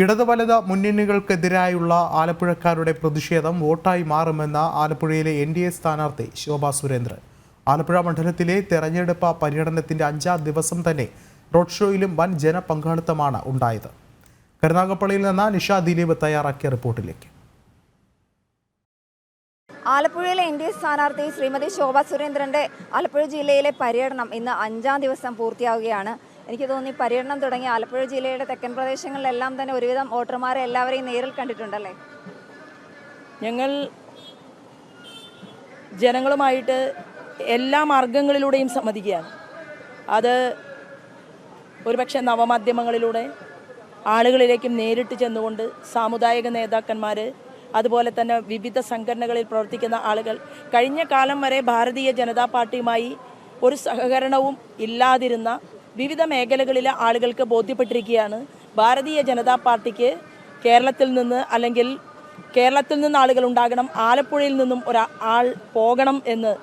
ഇടത് വലത് മുന്നണികൾക്കെതിരായുള്ള ആലപ്പുഴക്കാരുടെ പ്രതിഷേധം വോട്ടായി മാറുമെന്ന ആലപ്പുഴയിലെ എൻ ഡി എ സ്ഥാനാർത്ഥി ശോഭ സുരേന്ദ്രൻ. ആലപ്പുഴ മണ്ഡലത്തിലെ തെരഞ്ഞെടുപ്പ് പര്യടനത്തിന്റെ അഞ്ചാം ദിവസം തന്നെ റോഡ് ഷോയിലും വൻ ജനപങ്കാളിത്തമാണ് ഉണ്ടായത്. കരുനാഗപ്പള്ളിയിൽ നിന്ന് നിഷ ദിലീപ് തയ്യാറാക്കിയ റിപ്പോർട്ടിലേക്ക്. ആലപ്പുഴയിലെ എൻ ഡി എ സ്ഥാനാർത്ഥി ശ്രീമതി ശോഭാ സുരേന്ദ്രന്റെ ആലപ്പുഴ ജില്ലയിലെ പര്യടനം ഇന്ന് അഞ്ചാം ദിവസം പൂർത്തിയാവുകയാണ്. എനിക്ക് തോന്നി പര്യടനം തുടങ്ങി ആലപ്പുഴ ജില്ലയുടെ തെക്കൻ പ്രദേശങ്ങളിലെല്ലാം തന്നെ ഒരുവിധം വോട്ടർമാരെ എല്ലാവരെയും നേരിൽ കണ്ടിട്ടുണ്ടല്ലേ? ഞങ്ങൾ ജനങ്ങളുമായിട്ട് എല്ലാ മാർഗങ്ങളിലൂടെയും സംവദിക്കുകയാണ്. അത് ഒരുപക്ഷെ നവമാധ്യമങ്ങളിലൂടെ ആളുകളിലേക്കും നേരിട്ട് ചെന്നുകൊണ്ട് സാമുദായിക നേതാക്കന്മാർ അതുപോലെ തന്നെ വിവിധ സംഘടനകളിൽ പ്രവർത്തിക്കുന്ന ആളുകൾ കഴിഞ്ഞ കാലം വരെ ഭാരതീയ ജനതാ പാർട്ടിയുമായി ഒരു സഹകരണവും ഇല്ലാതിരുന്ന വിവിധ മേഖലകളിലെ ആളുകൾക്ക് ബോധ്യപ്പെട്ടിരിക്കുകയാണ്. ഭാരതീയ ജനതാ പാർട്ടിക്ക് കേരളത്തിൽ നിന്ന് അല്ലെങ്കിൽ കേരളത്തിൽ നിന്ന് ആളുകൾ ഉണ്ടാകണം ആലപ്പുഴയിൽ നിന്നും ഒരു ആൾ പോകണം എന്ന്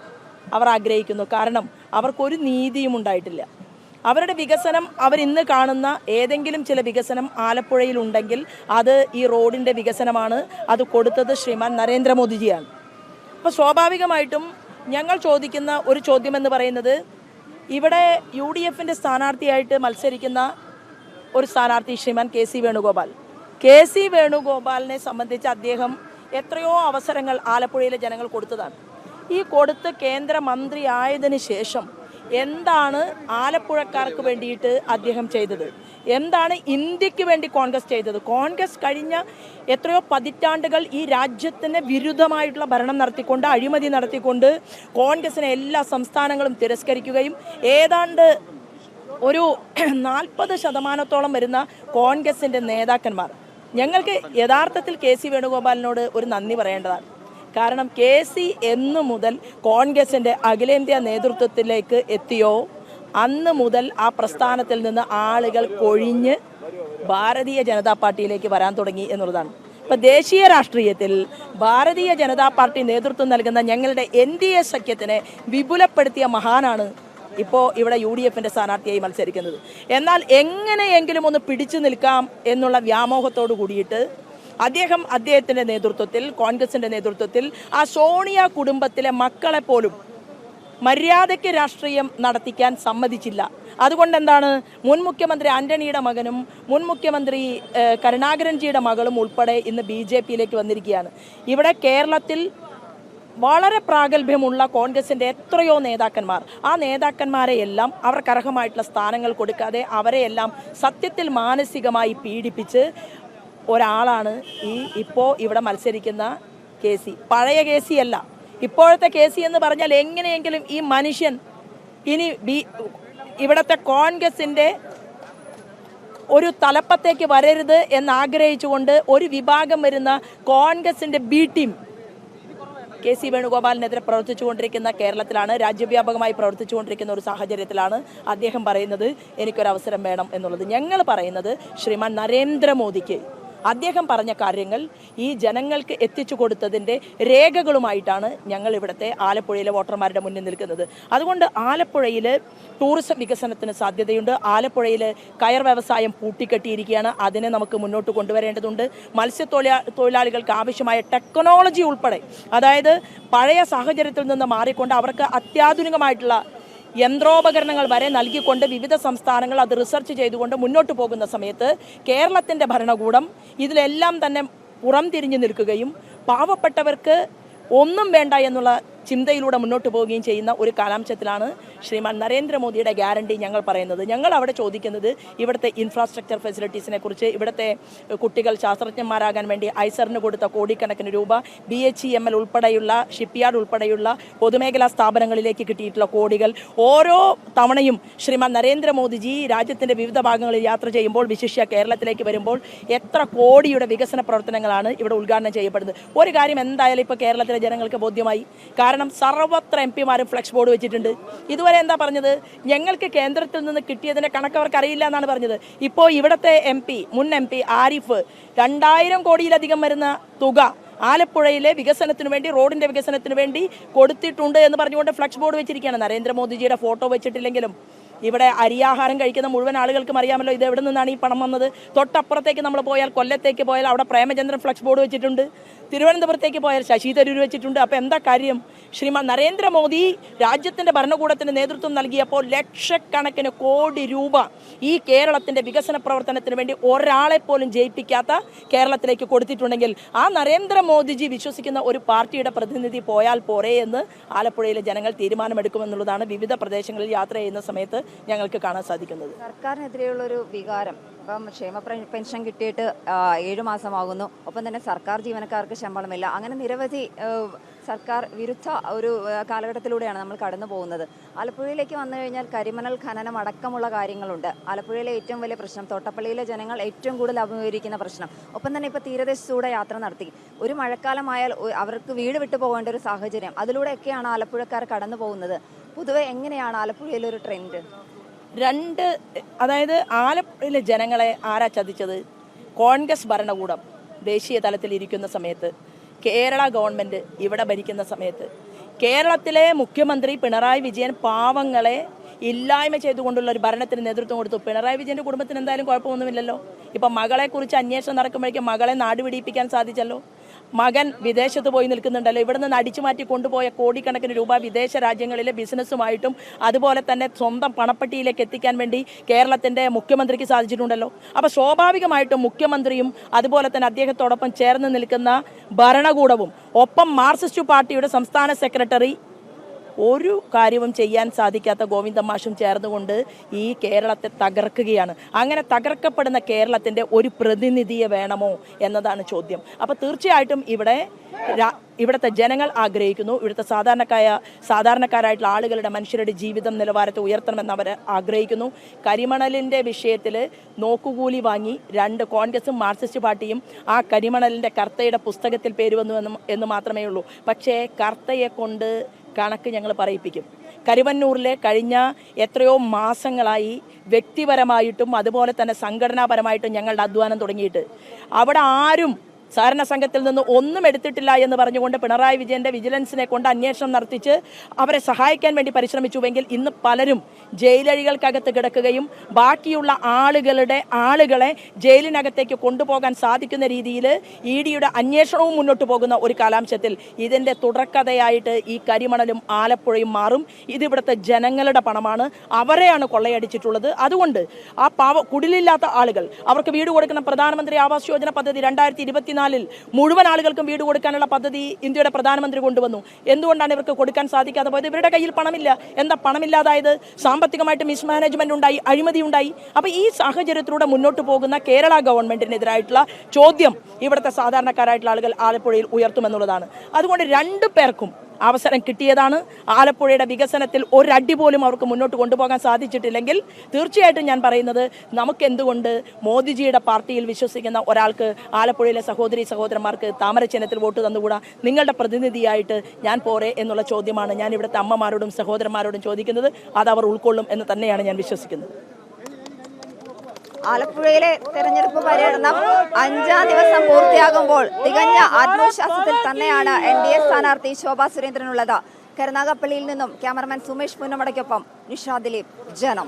അവർ ആഗ്രഹിക്കുന്നു. കാരണം അവർക്കൊരു നീതിയും ഉണ്ടായിട്ടില്ല. അവരുടെ വികസനം അവരിന്ന് കാണുന്ന ഏതെങ്കിലും ചില വികസനം ആലപ്പുഴയിൽ ഉണ്ടെങ്കിൽ അത് ഈ റോഡിന്റെ വികസനമാണ്. അത് കൊടുത്തത് ശ്രീമാൻ നരേന്ദ്രമോദിജിയാണ്. അപ്പോൾ സ്വാഭാവികമായിട്ടും ഞങ്ങൾ ചോദിക്കുന്ന ഒരു ചോദ്യം എന്ന് പറയുന്നത് ഇവിടെ യു ഡി എഫിന്റെ സ്ഥാനാർത്ഥിയായിട്ട് മത്സരിക്കുന്ന ഒരു സ്ഥാനാർത്ഥി Sriman K C Venugopal. K C വേണുഗോപാലിനെ സംബന്ധിച്ച് അദ്ദേഹം എത്രയോ അവസരങ്ങൾ ആലപ്പുഴയിലെ ജനങ്ങൾ കൊടുത്തതാണ്. ഈ കൊടുത്ത് കേന്ദ്രമന്ത്രി ആയതിനു ശേഷം എന്താണ് ആലപ്പുഴക്കാർക്ക് വേണ്ടിയിട്ട് അദ്ദേഹം ചെയ്തത്? എന്താണ് ഇന്ത്യയ്ക്ക് വേണ്ടി കോൺഗ്രസ് ചെയ്തത്? കോൺഗ്രസ് കഴിഞ്ഞ എത്രയോ പതിറ്റാണ്ടുകൾ ഈ രാജ്യത്തിന് വിരുദ്ധമായിട്ടുള്ള ഭരണം നടത്തിക്കൊണ്ട് അഴിമതി നടത്തിക്കൊണ്ട് കോൺഗ്രസിനെ എല്ലാ സംസ്ഥാനങ്ങളും തിരസ്കരിക്കുകയും ഏതാണ്ട് ഒരു നാൽപ്പത് ശതമാനത്തോളം വരുന്ന കോൺഗ്രസിന്റെ നേതാക്കന്മാർ. ഞങ്ങൾക്ക് യഥാർത്ഥത്തിൽ കെ സി വേണുഗോപാലിനോട് ഒരു നന്ദി പറയേണ്ടതാണ്. കാരണം കെ സി എന്നു മുതൽ കോൺഗ്രസിന്റെ അഖിലേന്ത്യാ നേതൃത്വത്തിലേക്ക് എത്തിയോ? അന്ന് മുതൽ ആ പ്രസ്ഥാനത്തിൽ നിന്ന് ആളുകൾ കൊഴിഞ്ഞ് ഭാരതീയ ജനതാ പാർട്ടിയിലേക്ക് വരാൻ തുടങ്ങി എന്നുള്ളതാണ്. ഇപ്പം ദേശീയ രാഷ്ട്രീയത്തിൽ ഭാരതീയ ജനതാ പാർട്ടി നേതൃത്വം നൽകുന്ന ഞങ്ങളുടെ എൻ ഡി എ സഖ്യത്തിനെ വിപുലപ്പെടുത്തിയ മഹാനാണ് ഇപ്പോൾ ഇവിടെ യു ഡി എഫിന്റെ സ്ഥാനാർത്ഥിയായി മത്സരിക്കുന്നത്. എന്നാൽ എങ്ങനെയെങ്കിലും ഒന്ന് പിടിച്ചു നിൽക്കാം എന്നുള്ള വ്യാമോഹത്തോട് കൂടിയിട്ട് അദ്ദേഹം അദ്ദേഹത്തിന്റെ നേതൃത്വത്തിൽ കോൺഗ്രസിന്റെ നേതൃത്വത്തിൽ ആ സോണിയ കുടുംബത്തിലെ മക്കളെ പോലും മര്യാദയ്ക്ക് രാഷ്ട്രീയം നടത്തിക്കാൻ സമ്മതിച്ചില്ല. അതുകൊണ്ട് എന്താണ് മുൻ മുഖ്യമന്ത്രി ആന്റണിയുടെ മകനും മുൻ മുഖ്യമന്ത്രി കരുണാകരൻജിയുടെ മകളും ഉൾപ്പെടെ ഇന്ന് ബി ജെ പിയിലേക്ക് വന്നിരിക്കുകയാണ്. ഇവിടെ കേരളത്തിൽ വളരെ പ്രാഗൽഭ്യമുള്ള കോൺഗ്രസിന്റെ എത്രയോ നേതാക്കന്മാർ. ആ നേതാക്കന്മാരെ എല്ലാം അവർക്ക് അർഹമായിട്ടുള്ള സ്ഥാനങ്ങൾ കൊടുക്കാതെ അവരെയെല്ലാം സത്യത്തിൽ മാനസികമായി പീഡിപ്പിച്ച് ഒരാളാണ് ഈ ഇപ്പോൾ ഇവിടെ മത്സരിക്കുന്ന കെ സി. പഴയ കെ സി അല്ല. ഇപ്പോഴത്തെ കെ സി എന്ന് പറഞ്ഞാൽ എങ്ങനെയെങ്കിലും ഈ മനുഷ്യൻ ഇനി ബി ഇവിടുത്തെ കോൺഗ്രസിന്റെ ഒരു തലപ്പത്തേക്ക് വരരുത് എന്നാഗ്രഹിച്ചുകൊണ്ട് ഒരു വിഭാഗം വരുന്ന കോൺഗ്രസിന്റെ ബി ടീം കെ സി വേണുഗോപാലിനെതിരെ പ്രവർത്തിച്ചുകൊണ്ടിരിക്കുന്ന കേരളത്തിലാണ് രാജ്യവ്യാപകമായി പ്രവർത്തിച്ചുകൊണ്ടിരിക്കുന്ന ഒരു സാഹചര്യത്തിലാണ് അദ്ദേഹം പറയുന്നത് എനിക്കൊരവസരം വേണം എന്നുള്ളത്. ഞങ്ങൾ പറയുന്നത് ശ്രീമാൻ നരേന്ദ്രമോദിക്ക് അദ്ദേഹം പറഞ്ഞ കാര്യങ്ങൾ ഈ ജനങ്ങൾക്ക് എത്തിച്ചു കൊടുത്തതിന്റെ രേഖകളുമായിട്ടാണ് ഞങ്ങൾ ഇവിടുത്തെ ആലപ്പുഴയിലെ വോട്ടർമാരുടെ മുന്നിൽ നിൽക്കുന്നത്. അതുകൊണ്ട് ആലപ്പുഴയിൽ ടൂറിസം വികസനത്തിന് സാധ്യതയുണ്ട്. ആലപ്പുഴയിൽ കയർ വ്യവസായം പൂട്ടിക്കെട്ടിയിരിക്കുകയാണ്. അതിനെ നമുക്ക് മുന്നോട്ട് കൊണ്ടുവരേണ്ടതുണ്ട്. മത്സ്യത്തൊഴിലാ തൊഴിലാളികൾക്ക് ആവശ്യമായ ടെക്നോളജി ഉൾപ്പെടെ അതായത് പഴയ സാഹചര്യത്തിൽ നിന്ന് മാറിക്കൊണ്ട് അവർക്ക് അത്യാധുനികമായിട്ടുള്ള യന്ത്രോപകരണങ്ങൾ വരെ നൽകിക്കൊണ്ട് വിവിധ സംസ്ഥാനങ്ങൾ അത് റിസർച്ച് ചെയ്തുകൊണ്ട് മുന്നോട്ട് പോകുന്ന സമയത്ത് കേരളത്തിന്റെ ഭരണകൂടം ഇതിലെല്ലാം തന്നെ പുറം തിരിഞ്ഞു നിൽക്കുകയും പാവപ്പെട്ടവർക്ക് ഒന്നും വേണ്ട എന്നുള്ള ചിന്തയിലൂടെ മുന്നോട്ട് പോവുകയും ചെയ്യുന്ന ഒരു കാലാംശത്തിലാണ് ശ്രീമാൻ നരേന്ദ്രമോദിയുടെ ഗ്യാരണ്ടി ഞങ്ങൾ പറയുന്നത്. ഞങ്ങൾ അവിടെ ചോദിക്കുന്നത് ഇവിടുത്തെ ഇൻഫ്രാസ്ട്രക്ചർ ഫെസിലിറ്റീസിനെ കുറിച്ച് ഇവിടുത്തെ കുട്ടികൾ ശാസ്ത്രജ്ഞന്മാരാകാൻ വേണ്ടി ഐസറിന് കൊടുത്ത കോടിക്കണക്കിന് രൂപ B H E M L ഉൾപ്പെടെയുള്ള ഷിപ്പ്യാർഡ് ഉൾപ്പെടെയുള്ള പൊതുമേഖലാ സ്ഥാപനങ്ങളിലേക്ക് കിട്ടിയിട്ടുള്ള കോടികൾ. ഓരോ തവണയും ശ്രീമാൻ നരേന്ദ്രമോദിജി രാജ്യത്തിന്റെ വിവിധ ഭാഗങ്ങളിൽ യാത്ര ചെയ്യുമ്പോൾ വിശിഷ്യ കേരളത്തിലേക്ക് വരുമ്പോൾ എത്ര കോടിയുടെ വികസന പ്രവർത്തനങ്ങളാണ് ഇവിടെ ഉദ്ഘാടനം ചെയ്യപ്പെടുന്നത്. ഒരു കാര്യം എന്തായാലും ഇപ്പോൾ കേരളത്തിലെ ജനങ്ങൾക്ക് ബോധ്യമായി. സർവത്ര എം പിമാരും ഫ്ലക്സ് ബോർഡ് വെച്ചിട്ടുണ്ട്. ഇതുവരെ എന്താ പറഞ്ഞത്? ഞങ്ങൾക്ക് കേന്ദ്രത്തിൽ നിന്ന് കിട്ടിയതിന്റെ കണക്ക് അവർക്ക് അറിയില്ല എന്നാണ് പറഞ്ഞത്. ഇപ്പോൾ ഇവിടുത്തെ എം പി മുൻ എം പി ആരിഫ് രണ്ടായിരം കോടിയിലധികം വരുന്ന തുക ആലപ്പുഴയിലെ വികസനത്തിന് വേണ്ടി റോഡിന്റെ വികസനത്തിന് വേണ്ടി കൊടുത്തിട്ടുണ്ട് എന്ന് പറഞ്ഞുകൊണ്ട് ഫ്ലക്സ് ബോർഡ് വെച്ചിരിക്കുകയാണ്. നരേന്ദ്രമോദിജിയുടെ ഫോട്ടോ വെച്ചിട്ടില്ലെങ്കിലും ഇവിടെ അരിയാഹാരം കഴിക്കുന്ന മുഴുവൻ ആളുകൾക്കും അറിയാമല്ലോ ഇത് എവിടെ നിന്നാണ് ഈ പണം വന്നത്. തൊട്ടപ്പുറത്തേക്ക് നമ്മൾ പോയാൽ കൊല്ലത്തേക്ക് പോയാൽ അവിടെ പ്രേമചന്ദ്രൻ ഫ്ലക്സ് ബോർഡ് വെച്ചിട്ടുണ്ട്. തിരുവനന്തപുരത്തേക്ക് പോയാൽ ശശി തരൂർ വെച്ചിട്ടുണ്ട്. അപ്പോൾ എന്താ കാര്യം? ശ്രീമാൻ നരേന്ദ്രമോദി രാജ്യത്തിന്റെ ഭരണകൂടത്തിന് നേതൃത്വം നൽകിയപ്പോൾ ലക്ഷക്കണക്കിന് കോടി രൂപ ഈ കേരളത്തിന്റെ വികസന പ്രവർത്തനത്തിന് വേണ്ടി ഒരാളെ പോലും ജയിപ്പിക്കാത്ത കേരളത്തിലേക്ക് കൊടുത്തിട്ടുണ്ടെങ്കിൽ ആ നരേന്ദ്രമോദിജി വിശ്വസിക്കുന്ന ഒരു പാർട്ടിയുടെ പ്രതിനിധി പോയാൽ പോരെ എന്ന് ആലപ്പുഴയിലെ ജനങ്ങൾ തീരുമാനമെടുക്കുമെന്നുള്ളതാണ് വിവിധ പ്രദേശങ്ങളിൽ യാത്ര ചെയ്യുന്ന സമയത്ത് ഞങ്ങൾക്ക് കാണാൻ സാധിക്കുന്നത്. സർക്കാരിനെതിരെയുള്ള ഒരു വികാരം. ഇപ്പം ക്ഷേമ പെൻഷൻ കിട്ടിയിട്ട് ഏഴു മാസമാകുന്നു. ഒപ്പം തന്നെ സർക്കാർ ജീവനക്കാർക്ക് ശമ്പളമില്ല. അങ്ങനെ നിരവധി സർക്കാർ വിരുദ്ധ ഒരു കാലഘട്ടത്തിലൂടെയാണ് നമ്മൾ കടന്നു പോകുന്നത്. ആലപ്പുഴയിലേക്ക് വന്നു കഴിഞ്ഞാൽ കരിമണൽ ഖനനം അടക്കമുള്ള കാര്യങ്ങളുണ്ട്. ആലപ്പുഴയിലെ ഏറ്റവും വലിയ പ്രശ്നം തോട്ടപ്പള്ളിയിലെ ജനങ്ങൾ ഏറ്റവും കൂടുതൽ അഭിമുഖീകരിക്കുന്ന പ്രശ്നം. ഒപ്പം തന്നെ ഇപ്പോൾ തീരദേശത്തൂടെ യാത്ര നടത്തി. ഒരു മഴക്കാലമായാൽ അവർക്ക് വീട് വിട്ടു പോകേണ്ട ഒരു സാഹചര്യം. അതിലൂടെയൊക്കെയാണ് ആലപ്പുഴക്കാർ കടന്നു പോകുന്നത്. പൊതുവെ എങ്ങനെയാണ് ആലപ്പുഴയിലെ ഒരു ട്രെൻഡ് രണ്ട് അതായത് ആലപ്പുഴയിലെ ജനങ്ങളെ ആരാ ചതിച്ചത്? കോൺഗ്രസ് ഭരണകൂടം ദേശീയ തലത്തിൽ ഇരിക്കുന്ന സമയത്ത് കേരള ഗവൺമെന്റ് ഇവിടെ ഭരിക്കുന്ന സമയത്ത് കേരളത്തിലെ മുഖ്യമന്ത്രി പിണറായി വിജയൻ പാവങ്ങളെ ഇല്ലായ്മ ചെയ്തുകൊണ്ടുള്ള ഒരു ഭരണത്തിന് നേതൃത്വം കൊടുത്തു. പിണറായി വിജയന്റെ കുടുംബത്തിന് എന്തായാലും കുഴപ്പമൊന്നുമില്ലല്ലോ. ഇപ്പം മകളെക്കുറിച്ച് അന്വേഷണം നടക്കുമ്പോഴേക്കും മകളെ നാടുപിടിപ്പിക്കാൻ സാധിച്ചല്ലോ. മകൻ വിദേശത്ത് പോയി നിൽക്കുന്നുണ്ടല്ലോ. ഇവിടെ നിന്ന് അടിച്ചു മാറ്റി കൊണ്ടുപോയ കോടിക്കണക്കിന് രൂപ വിദേശ രാജ്യങ്ങളിലെ ബിസിനസ്സുമായിട്ടും അതുപോലെ തന്നെ സ്വന്തം പണപ്പെട്ടിയിലേക്ക് എത്തിക്കാൻ വേണ്ടി കേരളത്തിന്റെ മുഖ്യമന്ത്രിക്ക് സാധിച്ചിട്ടുണ്ടല്ലോ. അപ്പോൾ സ്വാഭാവികമായിട്ടും മുഖ്യമന്ത്രിയും അതുപോലെ തന്നെ അദ്ദേഹത്തോടൊപ്പം ചേർന്ന് നിൽക്കുന്ന ഭരണകൂടവും ഒപ്പം മാർക്സിസ്റ്റ് പാർട്ടിയുടെ സംസ്ഥാന സെക്രട്ടറി ഒരു കാര്യവും ചെയ്യാൻ സാധിക്കാത്ത ഗോവിന്ദമാഷും ചേർന്നുകൊണ്ട് ഈ കേരളത്തെ തകർക്കുകയാണ്. അങ്ങനെ തകർക്കപ്പെടുന്ന കേരളത്തിന്റെ ഒരു പ്രതിനിധിയെ വേണമോ എന്നതാണ് ചോദ്യം. അപ്പോൾ തീർച്ചയായിട്ടും ഇവിടെ ഇവിടുത്തെ ജനങ്ങൾ ആഗ്രഹിക്കുന്നു. ഇവിടുത്തെ സാധാരണക്കായ സാധാരണക്കാരായിട്ടുള്ള ആളുകളുടെ മനുഷ്യരുടെ ജീവിതം നിലവാരത്തെ ഉയർത്തണമെന്ന് അവർ ആഗ്രഹിക്കുന്നു. കരിമണലിന്റെ വിഷയത്തിൽ നോക്കുകൂലി വാങ്ങി രണ്ട് കോൺഗ്രസും മാർക്സിസ്റ്റ് പാർട്ടിയും ആ കരിമണലിന്റെ കർത്തയുടെ പുസ്തകത്തിൽ പേര് വന്നു എന്ന് മാത്രമേ ഉള്ളൂ. പക്ഷേ കർത്തയെ കൊണ്ട് കണക്ക് ഞങ്ങൾ പറയിപ്പിക്കും. കരുവന്നൂരിലെ കഴിഞ്ഞ എത്രയോ മാസങ്ങളായി വ്യക്തിപരമായിട്ടും അതുപോലെ തന്നെ സംഘടനാപരമായിട്ടും ഞങ്ങളുടെ അധ്വാനം തുടങ്ങിയിട്ട്. അവിടെ ആരും സഹകരണ സംഘത്തിൽ നിന്ന് ഒന്നും എടുത്തിട്ടില്ല എന്ന് പറഞ്ഞുകൊണ്ട് പിണറായി വിജയന്റെ വിജിലൻസിനെ കൊണ്ട് അന്വേഷണം നടത്തിച്ച് അവരെ സഹായിക്കാൻ വേണ്ടി പരിശ്രമിച്ചുവെങ്കിൽ ഇന്ന് പലരും ജയിലഴികൾക്കകത്ത് കിടക്കുകയും ബാക്കിയുള്ള ആളുകളുടെ ആളുകളെ ജയിലിനകത്തേക്ക് കൊണ്ടുപോകാൻ സാധിക്കുന്ന രീതിയിൽ ഇ ഡിയുടെ അന്വേഷണവും മുന്നോട്ട് പോകുന്ന ഒരു കാലാംശത്തിൽ ഇതിന്റെ തുടർക്കഥയായിട്ട് ഈ കരിമണലും ആലപ്പുഴയും മാറും. ഇതിവിടുത്തെ ജനങ്ങളുടെ പണമാണ്. അവരെയാണ് കൊള്ളയടിച്ചിട്ടുള്ളത്. അതുകൊണ്ട് ആ പാവ കുടിലില്ലാത്ത ആളുകൾ അവർക്ക് വീട് കൊടുക്കുന്ന പ്രധാനമന്ത്രി ആവാസ് യോജന പദ്ധതി രണ്ടായിരത്തി ഇരുപത്തിനാലിൽ മുഴുവൻ ആളുകൾക്കും വീട് കൊടുക്കാനുള്ള പദ്ധതി ഇന്ത്യയുടെ പ്രധാനമന്ത്രി കൊണ്ടുവന്നു. എന്തുകൊണ്ടാണ് ഇവർക്ക് കൊടുക്കാൻ സാധിക്കാതെ പോയത്? ഇവരുടെ കയ്യിൽ പണമില്ല. എന്താ പണമില്ലാതായത്? സാമ്പത്തികമായിട്ട് മിസ്മാനേജ്മെന്റ് ഉണ്ടായി അഴിമതി ഉണ്ടായി. അപ്പൊ ഈ സാഹചര്യത്തിലൂടെ മുന്നോട്ട് പോകുന്ന കേരള ഗവൺമെന്റിനെതിരായിട്ടുള്ള ചോദ്യം ഇവിടുത്തെ സാധാരണക്കാരായിട്ടുള്ള ആളുകൾ ആലപ്പുഴയിൽ ഉയർത്തുമെന്നുള്ളതാണ്. അതുകൊണ്ട് രണ്ടു പേർക്കും അവസരം കിട്ടിയതാണ്. ആലപ്പുഴയുടെ വികസനത്തിൽ ഒരടി പോലും അവർക്ക് മുന്നോട്ട് കൊണ്ടുപോകാൻ സാധിച്ചിട്ടില്ലെങ്കിൽ തീർച്ചയായിട്ടും ഞാൻ പറയുന്നത് നമുക്ക് എന്തുകൊണ്ട് മോദിജിയുടെ പാർട്ടിയിൽ വിശ്വസിക്കുന്ന ഒരാൾക്ക് ആലപ്പുഴയിലെ സഹോദരി സഹോദരന്മാർക്ക് താമരചിഹ്നത്തിൽ വോട്ട് തന്നുകൂടാ? നിങ്ങളുടെ പ്രതിനിധിയായിട്ട് ഞാൻ പോരെ എന്നുള്ള ചോദ്യമാണ് ഞാൻ ഇവിടുത്തെ അമ്മമാരോടും സഹോദരന്മാരോടും ചോദിക്കുന്നത്. അത് അവർ ഉൾക്കൊള്ളും എന്ന് തന്നെയാണ് ഞാൻ വിശ്വസിക്കുന്നത്. ആലപ്പുഴയിലെ തെരഞ്ഞെടുപ്പ് പര്യടനം അഞ്ചാം ദിവസം പൂർത്തിയാകുമ്പോൾ തികഞ്ഞ ആത്മവിശ്വാസത്തിൽ തന്നെയാണ് എൻ ഡി എ സ്ഥാനാർത്ഥി ശോഭാ സുരേന്ദ്രനുള്ളത്. കരുനാഗപ്പള്ളിയിൽ നിന്നും ക്യാമറമാൻ സുമേഷ് പുന്നമടയ്ക്കൊപ്പം നിഷാ ദിലീപ് ജനം.